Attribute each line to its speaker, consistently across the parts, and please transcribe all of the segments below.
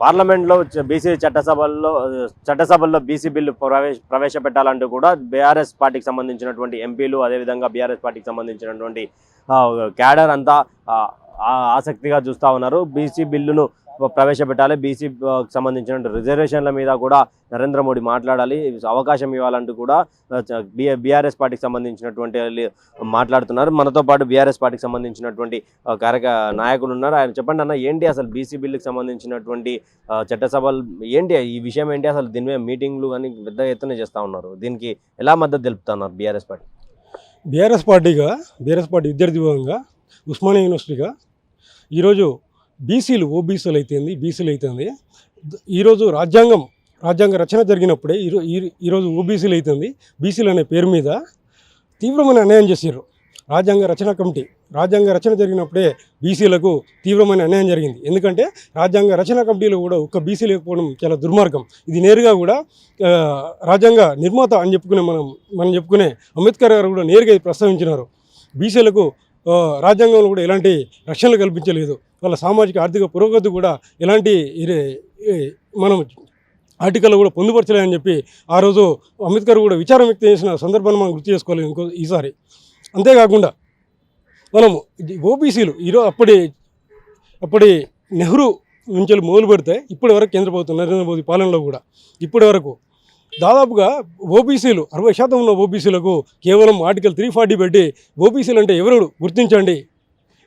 Speaker 1: పార్లమెంట్లో బీసీ చట్టసభల్లో చట్టసభల్లో బీసీ బిల్లు ప్రవేశ ప్రవేశపెట్టాలంటూ కూడా బీఆర్ఎస్ పార్టీకి సంబంధించినటువంటి ఎంపీలు అదేవిధంగా బీఆర్ఎస్ పార్టీకి సంబంధించినటువంటి క్యాడర్ అంతా ఆసక్తిగా చూస్తూ ఉన్నారు. బీసీ బిల్లును ప్రవేశపెట్టాలి. బీసీ సంబంధించిన రిజర్వేషన్ల మీద కూడా నరేంద్ర మోడీ మాట్లాడాలి. అవకాశం ఇవ్వాలంటూ కూడా బీఆర్ఎస్ పార్టీకి సంబంధించినటువంటి మాట్లాడుతున్నారు. మనతో పాటు బీఆర్ఎస్ పార్టీకి సంబంధించినటువంటి కార్యక నాయకులు ఉన్నారు. ఆయన చెప్పండి అన్న ఏంటి అసలు బీసీ బిల్లుకి సంబంధించినటువంటి చట్టసభలు? ఏంటి ఈ విషయం ఏంటి అసలు? దీని మీద మీటింగ్లు కానీ పెద్ద ఎత్తున చేస్తూ ఉన్నారు. దీనికి ఎలా మద్దతు తెలుపుతున్నారు బీఆర్ఎస్ పార్టీ?
Speaker 2: బీఆర్ఎస్ పార్టీగా బీఆర్ఎస్ పార్టీ విద్యార్థి విభాగంగా ఉస్మానియా యూనివర్సిటీగా ఈరోజు బీసీలు ఓబీసీలు అయితేంది బీసీలు అయితేంది ఈరోజు రాజ్యాంగం రాజ్యాంగ రచన జరిగినప్పుడే ఈరో ఈ- ఈరోజు ఓబీసీలు అవుతుంది బీసీలు అనే పేరు మీద తీవ్రమైన అన్యాయం చేసారు రాజ్యాంగ రచన కమిటీ రాజ్యాంగ రచన జరిగినప్పుడే బీసీలకు తీవ్రమైన అన్యాయం జరిగింది. ఎందుకంటే రాజ్యాంగ రచన కమిటీలో కూడా ఒక్క బీసీ లేకపోవడం చాలా దుర్మార్గం. ఇది నేరుగా కూడా రాజ్యాంగ నిర్మాత అని చెప్పుకునే మనం మనం చెప్పుకునే అంబేద్కర్ గారు కూడా నేరుగా ఇది ప్రస్తావించినారు. బీసీలకు రాజ్యాంగంలో కూడా ఎలాంటి రక్షణలు కల్పించలేదు. వాళ్ళ సామాజిక ఆర్థిక పురోగతి కూడా ఎలాంటి మనం ఆర్టికల్లో కూడా పొందుపరచలేదని చెప్పి ఆ రోజు అంబేద్కర్ కూడా విచారం వ్యక్తం చేసిన సందర్భాన్ని మనం గుర్తు చేసుకోవాలి ఇంకో ఈసారి. అంతేకాకుండా మనము ఓబీసీలు ఈరోజు అప్పటి అప్పటి నెహ్రూ నుంచి మొదలు పెడితే ఇప్పటి వరకు కేంద్ర ప్రభుత్వం నరేంద్ర మోదీ పాలనలో కూడా ఇప్పటి వరకు దాదాపుగా ఓబీసీలు అరవై శాతం ఉన్న ఓబీసీలకు కేవలం ఆర్టికల్ త్రీ ఫార్టీ పెట్టి ఓబీసీలు అంటే ఎవరు గుర్తించండి?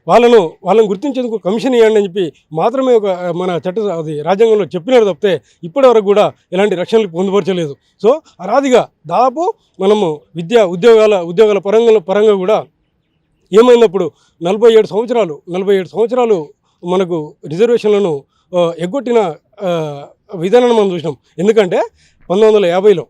Speaker 2: వాళ్ళను వాళ్ళని గుర్తించేందుకు కమిషన్ ఇవ్వండి అని చెప్పి మాత్రమే ఒక మన చట్ట అది రాజ్యాంగంలో చెప్పినారు తప్పితే ఇప్పటి వరకు కూడా ఎలాంటి రక్షణలు పొందుపరచలేదు. సో అరాదిగా దాదాపు మనము విద్యా ఉద్యోగాల ఉద్యోగాల పరంగా పరంగా కూడా ఏమైనప్పుడు నలభై ఏడు సంవత్సరాలు నలభై ఏడు సంవత్సరాలు మనకు రిజర్వేషన్లను ఎగ్గొట్టిన విధానాన్ని మనం చూసినాం. ఎందుకంటే పంతొమ్మిది వందల యాభైలో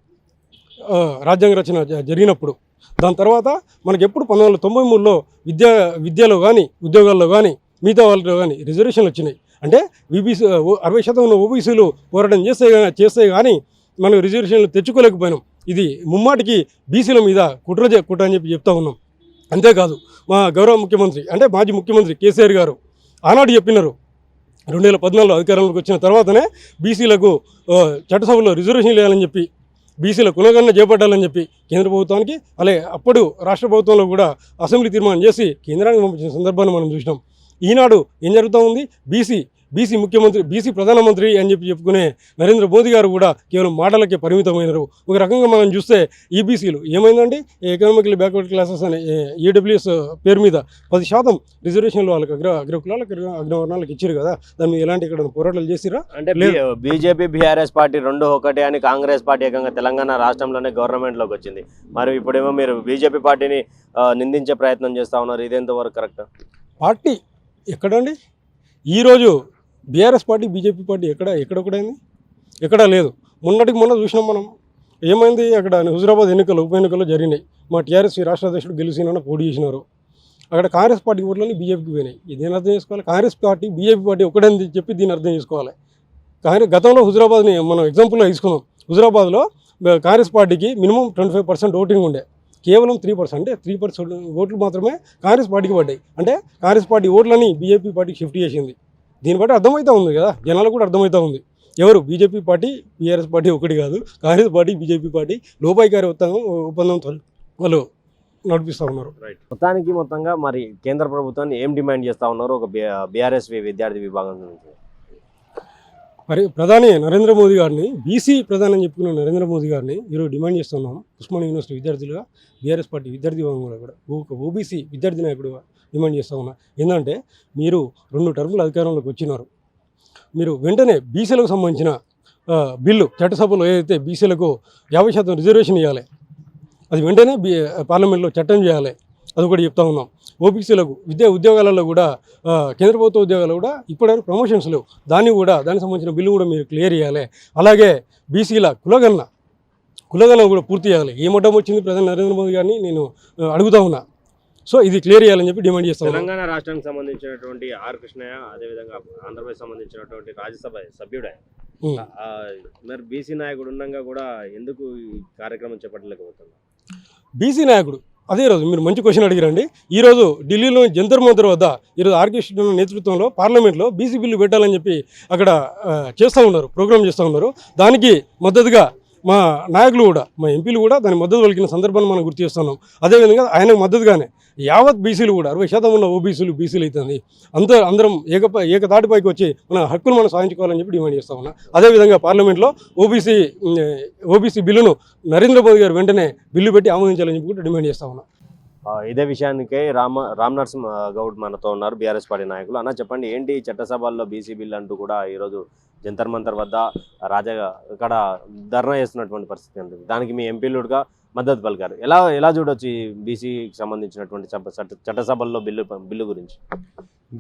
Speaker 2: రాజ్యాంగ రచన జ- జరిగినప్పుడు దాని తర్వాత మనకి ఎప్పుడు పంతొమ్మిది వందల తొంభై మూడులో విద్యా విద్యలో కానీ ఉద్యోగాల్లో కానీ మిగతా వాళ్ళలో కానీ రిజర్వేషన్లు వచ్చినాయి. అంటే బీబీసీ అరవై శాతం ఉన్న ఓబీసీలు పోరాటం చేస్తే చేస్తే కానీ మనం రిజర్వేషన్లు తెచ్చుకోలేకపోయినాం. ఇది ముమ్మాటికి బీసీల మీద కుట్ర కుట్ర అని చెప్పి చెప్తా ఉన్నాం. అంతేకాదు మా గౌరవ ముఖ్యమంత్రి అంటే మాజీ ముఖ్యమంత్రి కేసీఆర్ గారు ఆనాడు చెప్పినారు. రెండు వేల పద్నాలుగులో అధికారంలోకి వచ్చిన తర్వాతనే బీసీలకు చట్టసభలో రిజర్వేషన్ వేయాలని చెప్పి బీసీల కులగణన చేపట్టాలని చెప్పి కేంద్ర ప్రభుత్వానికి అలాగే అప్పుడు రాష్ట్ర ప్రభుత్వంలో కూడా అసెంబ్లీ తీర్మానం చేసి కేంద్రానికి పంపించిన సందర్భాన్ని మనం చూసినాం. ఈనాడు ఏం జరుగుతూ ఉంది? బీసీ బీసీ ముఖ్యమంత్రి బీసీ ప్రధానమంత్రి అని చెప్పి చెప్పుకునే నరేంద్ర మోదీ గారు కూడా కేవలం మాటలకే పరిమితమైనారు. ఒక రకంగా మనం చూస్తే ఈబీసీలు ఏమైందండి? ఎకనామికలీ బ్యాక్వర్డ్ క్లాసెస్ అనే ఈడబ్ల్యూఎస్ పేరు మీద పది శాతం రిజర్వేషన్లు వాళ్ళకి అగ్ర అగ్రకులాలకు అగ్ర అగ్రవర్ణాలకు ఇచ్చారు కదా? దాని మీద ఎలాంటి ఇక్కడ పోరాటాలు చేసిరా
Speaker 1: అంటే. బీజేపీ బీఆర్ఎస్ పార్టీ రెండు ఒకటే అని కాంగ్రెస్ పార్టీ ఏకంగా తెలంగాణ రాష్ట్రంలోనే గవర్నమెంట్లోకి వచ్చింది. మరి ఇప్పుడేమో మీరు బీజేపీ పార్టీని నిందించే ప్రయత్నం చేస్తా ఉన్నారు. ఇదేంత వరకు కరెక్ట్?
Speaker 2: పార్టీ ఎక్కడండి? ఈరోజు బీఆర్ఎస్ పార్టీ బీజేపీ పార్టీ ఎక్కడ ఎక్కడొక్కడైంది ఎక్కడా లేదు. మొన్నటికి మొన్న చూసినాం మనం. ఏమైంది? అక్కడ హుజురాబాద్ ఎన్నికలు ఉప ఎన్నికలు జరిగినాయి. మా టీఆర్ఎస్ రాష్ట్ర అధ్యక్షుడు గెలిచిన పోటీ చేసినారు. అక్కడ కాంగ్రెస్ పార్టీ ఓట్లని బీజేపీకి పోయినాయి. దీని అర్థం చేసుకోవాలి? కాంగ్రెస్ పార్టీ బీజేపీ పార్టీ ఒకటని చెప్పి దీన్ని అర్థం చేసుకోవాలి. కాంగ్రెస్ గతంలో హుజురాబాద్ని మనం ఎగ్జాంపుల్గా తీసుకున్నాం హుజురాబాద్లో కాంగ్రెస్ పార్టీకి minimum twenty five percent voting ఉండే. కేవలం త్రీ పర్సెంట్ అంటే త్రీ పర్సెంట్ ఓట్లు మాత్రమే కాంగ్రెస్ పార్టీకి పడ్డాయి. అంటే కాంగ్రెస్ పార్టీ ఓట్లని బీజేపీ పార్టీకి షిఫ్ట్ చేసింది. దీన్ని బట్టి అర్థమవుతా ఉంది కదా. జనాలకు కూడా అర్థమవుతా ఉంది. ఎవరు? బీజేపీ పార్టీ బీఆర్ఎస్ పార్టీ ఒకటి కాదు. కాంగ్రెస్ పార్టీ బీజేపీ పార్టీ లోపాయికారి ఒప్పందం ఒప్పందంతో వాళ్ళు నడిపిస్తూ ఉన్నారు.
Speaker 1: మొత్తానికి మొత్తంగా మరి కేంద్ర ప్రభుత్వాన్ని ఏం డిమాండ్ చేస్తా ఉన్నారు ఒక బీఆర్ఎస్ విద్యార్థి విభాగం నుంచి?
Speaker 2: మరి ప్రధాని నరేంద్ర మోదీ గారిని బీసీ ప్రధాని అని చెప్పుకున్న నరేంద్ర మోదీ గారిని ఈరోజు డిమాండ్ చేస్తున్నాం. ఉస్మానియా యూనివర్సిటీ విద్యార్థులుగా బీఆర్ఎస్ పార్టీ విద్యార్థి విభాగంలో కూడా ఒక ఓబీసీ విద్యార్థి నాయకుడుగా డిమాండ్ చేస్తా ఉన్నా. ఏంటంటే మీరు రెండు టర్ములు అధికారంలోకి వచ్చినారు. మీరు వెంటనే బీసీలకు సంబంధించిన బిల్లు చట్టసభలో ఏదైతే బీసీలకు యాభై శాతం రిజర్వేషన్ ఇవ్వాలి అది వెంటనే బీ పార్లమెంట్లో చట్టం చేయాలి అది కూడా చెప్తా ఉన్నాం. ఓబీసీలకు విద్యా ఉద్యోగాలలో కూడా కేంద్ర ప్రభుత్వ ఉద్యోగాలు కూడా ఇప్పటివరకు ప్రమోషన్స్ లేవు. దాన్ని కూడా దానికి సంబంధించిన బిల్లు కూడా మీరు క్లియర్ చేయాలి. అలాగే బీసీల కులగణన కులగణన కూడా పూర్తి చేయాలి. ఏ మఠం వచ్చింది ప్రధాని నరేంద్ర మోదీ గారిని నేను అడుగుతా ఉన్నా. సో ఇది క్లియర్ చేయాలని చెప్పి డిమాండ్ చేస్తా
Speaker 1: తెలంగాణ రాష్ట్రానికి సంబంధించినటువంటి ఆర్ కృష్ణయ్య అదేవిధంగా ఆంధ్రప్రదేశ్ సంబంధించినటువంటి రాజ్యసభ సభ్యుడే. మరి బీసీ నాయకుడు ఉండగా కూడా ఎందుకు ఈ కార్యక్రమం చేపట్టలేకపోతున్నారు?
Speaker 2: బీసీ నాయకుడు అదే రోజు మీరు మంచి క్వశ్చన్ అడిగారండి. ఈ రోజు ఢిల్లీలోని జంతర్ మంతర్ వద్ద ఈరోజు ఆర్కే కృష్ణ నేతృత్వంలో పార్లమెంట్లో బీసీ బిల్లు పెట్టాలని చెప్పి అక్కడ చేస్తూ ఉన్నారు ప్రోగ్రామ్ చేస్తూ ఉన్నారు. దానికి మద్దతుగా మా నాయకులు కూడా మా ఎంపీలు కూడా దాని మద్దతు పలికిన సందర్భాన్ని మనం గుర్తు చేస్తున్నాం. అదేవిధంగా ఆయనకు మద్దతుగానే యావత్ బీసీలు కూడా అరవై శాతం ఉన్న ఓబీసీలు బీసీలు అవుతుంది అంత అందరం ఏక ఏకతాటిపైకి వచ్చి మన హక్కులు మనం సాధించుకోవాలని చెప్పి డిమాండ్ చేస్తా ఉన్నా. అదేవిధంగా పార్లమెంట్లో ఓబీసీ ఓబీసీ బిల్లును నరేంద్ర మోదీ గారు వెంటనే బిల్లు పెట్టి ఆమోదించాలని చెప్పి కూడా డిమాండ్ చేస్తా ఉన్నా.
Speaker 1: ఇదే విషయానికే రామ రామ్ నరసింహ గౌడ్ మనతో ఉన్నారు బీఆర్ఎస్ పార్టీ నాయకులు. అన్న చెప్పండి ఏంటి చట్టసభల్లో బీసీ బిల్ అంటూ కూడా ఈరోజు జంతర్ మంతర్ వద్ద రాజా ఇక్కడ ధర్నా చేస్తున్నటువంటి పరిస్థితి ఉంది. దానికి మీ ఎంపీలుగా మద్దతు పలికారు. ఎలా ఎలా చూడొచ్చు ఈ బీసీకి సంబంధించినటువంటి చట్ట- చట్టసభల్లో బిల్లు బిల్లు గురించి?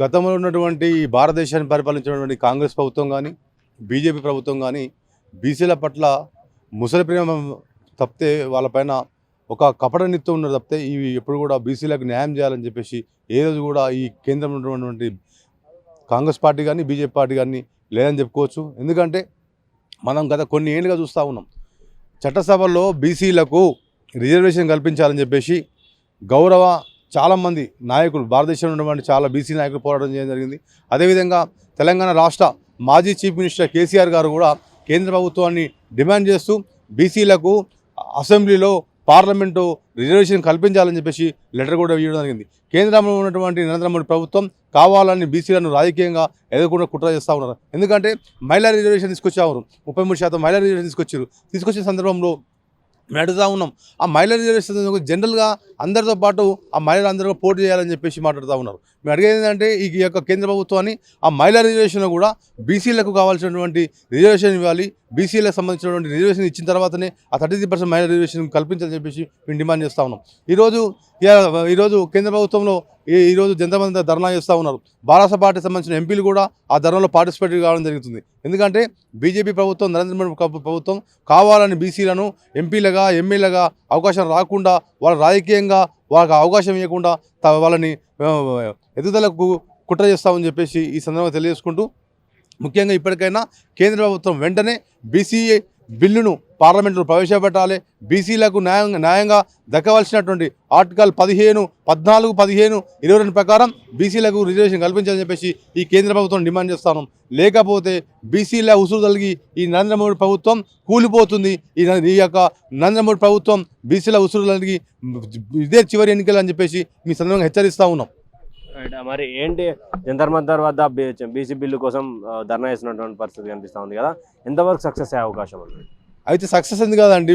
Speaker 3: గతంలో ఉన్నటువంటి ఈ భారతదేశాన్ని పరిపాలించినటువంటి కాంగ్రెస్ ప్రభుత్వం కానీ బీజేపీ ప్రభుత్వం కానీ బీసీల పట్ల ముసలి ప్రేమ తప్పితే వాళ్ళపైన ఒక కపట నిత్యం ఉన్నది తప్పితే ఇవి ఎప్పుడు కూడా బీసీలకు న్యాయం చేయాలని చెప్పేసి ఏ రోజు కూడా ఈ కేంద్రంలో ఉన్నటువంటి కాంగ్రెస్ పార్టీ కానీ బీజేపీ పార్టీ కానీ లేదని చెప్పుకోవచ్చు. ఎందుకంటే మనం గత కొన్ని ఏళ్ళుగా చూస్తూ ఉన్నాం. చట్టసభల్లో బీసీలకు రిజర్వేషన్ కల్పించాలని చెప్పేసి గౌరవ చాలామంది నాయకులు భారతదేశంలో ఉన్నటువంటి చాలా బీసీ నాయకులు పోరాటం చేయడం జరిగింది. అదేవిధంగా తెలంగాణ రాష్ట్ర మాజీ చీఫ్ మినిస్టర్ కేసీఆర్ గారు కూడా కేంద్ర ప్రభుత్వాన్ని డిమాండ్ చేస్తూ బీసీలకు అసెంబ్లీలో పార్లమెంటు రిజర్వేషన్ కల్పించాలని చెప్పేసి లెటర్ కూడా ఇవ్వడం జరిగింది. కేంద్రంలో ఉన్నటువంటి నరేంద్ర మోడీ ప్రభుత్వం కావాలని బీసీలను రాజకీయంగా ఎదుర్కొన్న కుట్ర చేస్తూ ఉన్నారు. ఎందుకంటే మహిళా రిజర్వేషన్ తీసుకొచ్చారు ముప్పై మూడు శాతం మహిళా రిజర్వేషన్ తీసుకొచ్చారు. తీసుకొచ్చిన సందర్భంలో మేము ఉన్నాం. ఆ మహిళా రిజర్వేషన్ జనరల్గా అందరితో పాటు ఆ మహిళలు అందరూ పోటీ చేయాలని చెప్పేసి మాట్లాడుతూ ఉన్నారు. మేము అడిగేది ఏంటంటే ఈ యొక్క కేంద్ర ప్రభుత్వాన్ని ఆ మహిళా రిజర్వేషన్ కూడా బీసీలకు కావాల్సినటువంటి రిజర్వేషన్ ఇవ్వాలి. బీసీలకు సంబంధించినటువంటి రిజర్వేషన్ ఇచ్చిన తర్వాతనే ఆ థర్టీ త్రీ పర్సెంట్ మహిళా రిజర్వేషన్ కల్పించాలని చెప్పేసి మేము డిమాండ్ చేస్తూ ఉన్నాం. ఈరోజు ఈరోజు కేంద్ర ప్రభుత్వంలో ఈరోజు జంతమంది ధర్నా చేస్తూ ఉన్నారు. భారత పార్టీ సంబంధించిన ఎంపీలు కూడా ఆ ధర్నాలో పార్టిసిపేట్ కావడం జరుగుతుంది. ఎందుకంటే బీజేపీ ప్రభుత్వం నరేంద్ర మోడీ ప్రభుత్వం కావాలని బీసీలను ఎంపీలుగా ఎమ్మెల్యేగా అవకాశం రాకుండా వాళ్ళ రాజకీయంగా వాళ్ళకి అవకాశం ఇవ్వకుండా త- వాళ్ళని ఎదుగుదలకు కుట్ర చేస్తామని చెప్పేసి ఈ సందర్భంగా తెలియజేసుకుంటూ ముఖ్యంగా ఇప్పటికైనా కేంద్ర ప్రభుత్వం వెంటనే బీసీఏ బిల్లును పార్లమెంటులో ప్రవేశపెట్టాలి. బీసీలకు న్యాయంగా న్యాయంగా దక్కవలసినటువంటి ఆర్టికల్ పదిహేను పద్నాలుగు పదిహేను ఇరవై రెండు ప్రకారం బీసీలకు రిజర్వేషన్ కల్పించాలని చెప్పేసి ఈ కేంద్ర ప్రభుత్వం డిమాండ్ చేస్తాను లేకపోతే బీసీల ఉసురు కలిగి ఈ నరేంద్ర మోడీ ప్రభుత్వం కూలిపోతుంది. ఈ ఈ యొక్క నరేంద్ర మోడీ ప్రభుత్వం బీసీల ఉసురు కలిగి ఇదే చివరి ఎన్నికలు అని చెప్పేసి మీ సందర్భంగా హెచ్చరిస్తూ ఉన్నాం.
Speaker 1: మరి ఏంటి జంతర్ మంతర్ వద్ద బీసీ బిల్లు కోసం ధర్నా చేసినటువంటి పరిస్థితి కనిపిస్తూ ఉంది కదా. ఎంతవరకు సక్సెస్ అయ్యే అవకాశం ఉంది?
Speaker 3: అయితే సక్సెస్ ఉంది కదండి.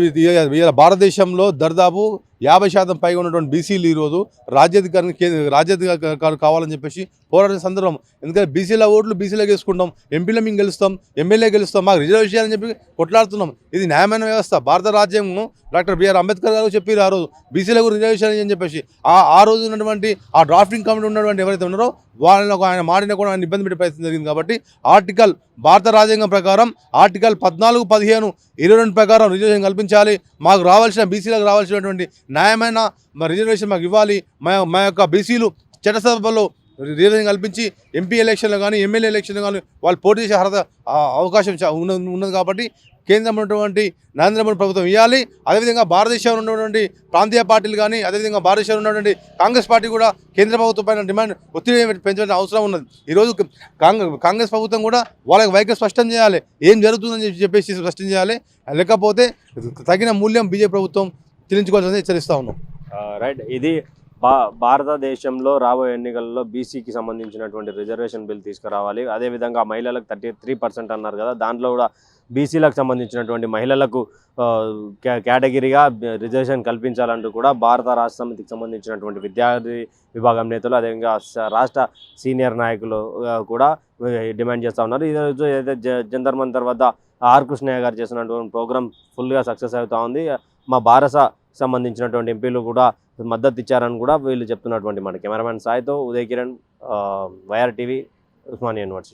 Speaker 3: భారతదేశంలో దర్దాపు యాభై శాతం పైగా ఉన్నటువంటి బీసీలు ఈరోజు రాజ్యాధికారిని కేంద్ర రాజ్యాధికారులు కావాలని చెప్పేసి పోరాడిన సందర్భం. ఎందుకంటే బీసీల ఓట్లు బీసీలో గెలుచుకుంటాం ఎంపీలో మేము గెలుస్తాం ఎమ్మెల్యే గెలుస్తాం మాకు రిజర్వేషన్ అని చెప్పి కొట్లాడుతున్నాం. ఇది న్యాయమైన వ్యవస్థ. భారత రాజ్యాంగం డాక్టర్ బిఆర్ అంబేద్కర్ గారు చెప్పారు ఆ రోజు. బీసీలకు రిజర్వేషన్ అని చెప్పేసి. ఆ ఆ రోజు ఉన్నటువంటి ఆ డ్రాఫ్టింగ్ కమిటీ ఉన్నటువంటి ఎవరైతే ఉన్నారో వాళ్ళని ఆయన మాడిన కూడా ఆయన ఇబ్బంది పెట్టే ప్రయత్నం జరిగింది కాబట్టి ఆర్టికల్ భారత రాజ్యాంగం ప్రకారం ఆర్టికల్ పద్నాలుగు పదిహేను ఇరవై రెండు ప్రకారం రిజర్వేషన్ కల్పించాలి. మాకు రావాల్సిన బీసీలకు రావాల్సినటువంటి న్యాయమైన మా రిజర్వేషన్ మాకు ఇవ్వాలి. మా మా యొక్క బీసీలు చట్టసభలో రిజర్వేషన్ కల్పించి ఎంపీ ఎలక్షన్లు కానీ ఎమ్మెల్యే ఎలక్షన్లు కానీ వాళ్ళు పోటీ చేసే అర్హత అవకాశం చా- ఉన్నది ఉన్నది కాబట్టి కేంద్రంలో ఉన్నటువంటి నరేంద్ర మోడీ ప్రభుత్వం ఇవ్వాలి. అదేవిధంగా భారతదేశంలో ఉన్నటువంటి ప్రాంతీయ పార్టీలు కానీ అదేవిధంగా భారతదేశంలో ఉన్నటువంటి కాంగ్రెస్ పార్టీ కూడా కేంద్ర ప్రభుత్వం పైన డిమాండ్ ఒత్తిడి పెంచాల్సిన అవసరం ఉన్నది. ఈరోజు కాంగ్రెస్ కాంగ్రెస్ ప్రభుత్వం కూడా వాళ్ళకి వైఖరి స్పష్టం చేయాలి. ఏం జరుగుతుందని చెప్పి చెప్పేసి స్పష్టం చేయాలి. లేకపోతే తగిన మూల్యం బీజేపీ ప్రభుత్వం చెల్లించుకోవాలని హెచ్చరిస్తా ఉన్నాం.
Speaker 1: రైట్. ఇది భా భారతదేశంలో రాబోయే ఎన్నికల్లో బీసీకి సంబంధించినటువంటి రిజర్వేషన్ బిల్ తీసుకురావాలి. అదేవిధంగా మహిళలకు థర్టీ త్రీ పర్సెంట్ అన్నారు కదా దాంట్లో కూడా బీసీలకు సంబంధించినటువంటి మహిళలకు కేటగిరీగా రిజర్వేషన్ కల్పించాలంటూ కూడా భారత రాష్ట్ర సమితికి సంబంధించినటువంటి విద్యార్థి విభాగం నేతలు అదేవిధంగా రాష్ట్ర సీనియర్ నాయకులు కూడా డిమాండ్ చేస్తూ ఉన్నారు. ఈరోజు ఏదైతే జ- జంతర్ మంతర్ వద్ద ఆర్ కృష్ణయ్య గారు చేసినటువంటి ప్రోగ్రామ్ ఫుల్గా సక్సెస్ అవుతూ ఉంది. మా బారస సంబంధించినటువంటి ఎంపీలు కూడా మద్దతు ఇచ్చారని కూడా వీళ్ళు చెప్తున్నటువంటి మాట cameraman సాయితో Uday Kiran YR TV Osmania university.